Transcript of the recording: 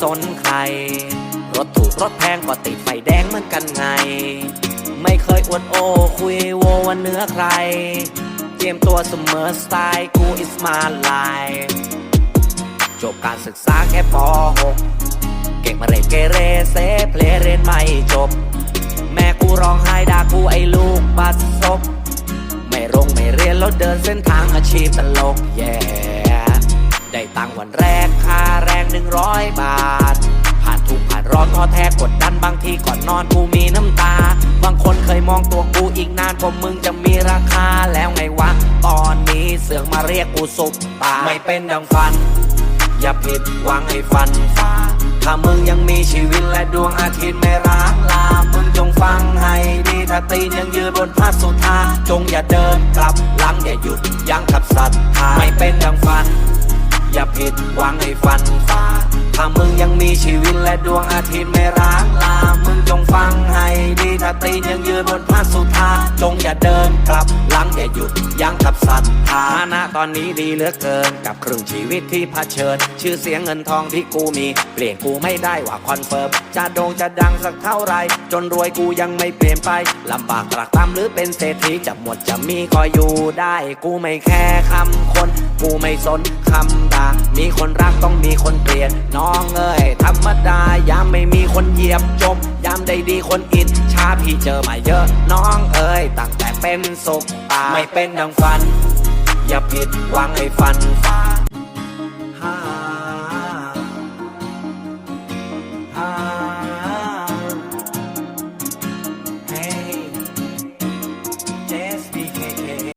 สนใคร รถถูกรถแพงก็ติดไฟแดงเหมือนกันไง ไม่เคยอวดโอ้คุยโววันเนื้อใคร เตรียมตัวเสมอสไตล์กู is my life จบการศึกษาแค่ป .6 เก่งมาเรเกเรเซเพลเรียนไม่จบ แม่กูร้องไห้ด่ากูไอ้ลูกบัดซบไม่รงไม่เรียนแล้วเดินเส้นทางอาชีพตลกแย่ได้ตังค์วันแรก ร้อยบาท ผ่านทุกข์ผ่านร้อนท้อแท้กดดันบางทีก่อนนอนกูมีน้ำตา บางคนเคยมองตัวกูอีกนานกว่ามึงจะมีราคาแล้วไงวะ ตอนนี้เสือกมาเรียกกูสุปตาไม่เป็นดังฝัน อย่าผิดหวังให้ฟันฟ้า ถ้ามึงยังมีชีวิตและดวงอาทิตย์ไม่ร้างลา มึงจงฟังให้ดีถ้าตีนยังยืนบนพระสุธาจงอย่าเดินกลับหลังอย่าหยุดยั้งกับสัตว์ไม่เป็นดังฝัน อย่าผิดหวังให้ฟันฟ้า ถ้ามึงยังมีชีวิตและดวงอาทิตย์ไม่ร้างลา มึงจงฟังให้ดีถ้าตีนยังยืนบนพระสุธาจงอย่าเดินกลับหลังอย่าหยุดยั้งกับสัตว์ฐานะตอนนี้ดีเหลือเกิน กับครึ่งชีวิตที่เผชิญ ชื่อเสียงเงินทองที่กูมี เปลี่ยนกูไม่ได้ว่าคอนเฟิร์มจะโด่งจะดังสักเท่าไร จนรวยกูยังไม่เปลี่ยนไปลำบากตรากตรำหรือเป็นเศรษฐีจะหมดจะมีก็อยู่ได้ กูไม่แค่คำ คนกูไม่สนคำด่า มีคนรักต้องมีคนเกลียด น้องเอ้ยธรรมดายามไม่มีคนเหยียบจม ยามได้ดีคนอิจชาพี่เจอมาเยอะ น้องเอ้ยตั้งแต่เป็นสุขตาไม่เป็นดังฝัน อย่าผิดหวังไอ้ฝันฝ่า ah, ah.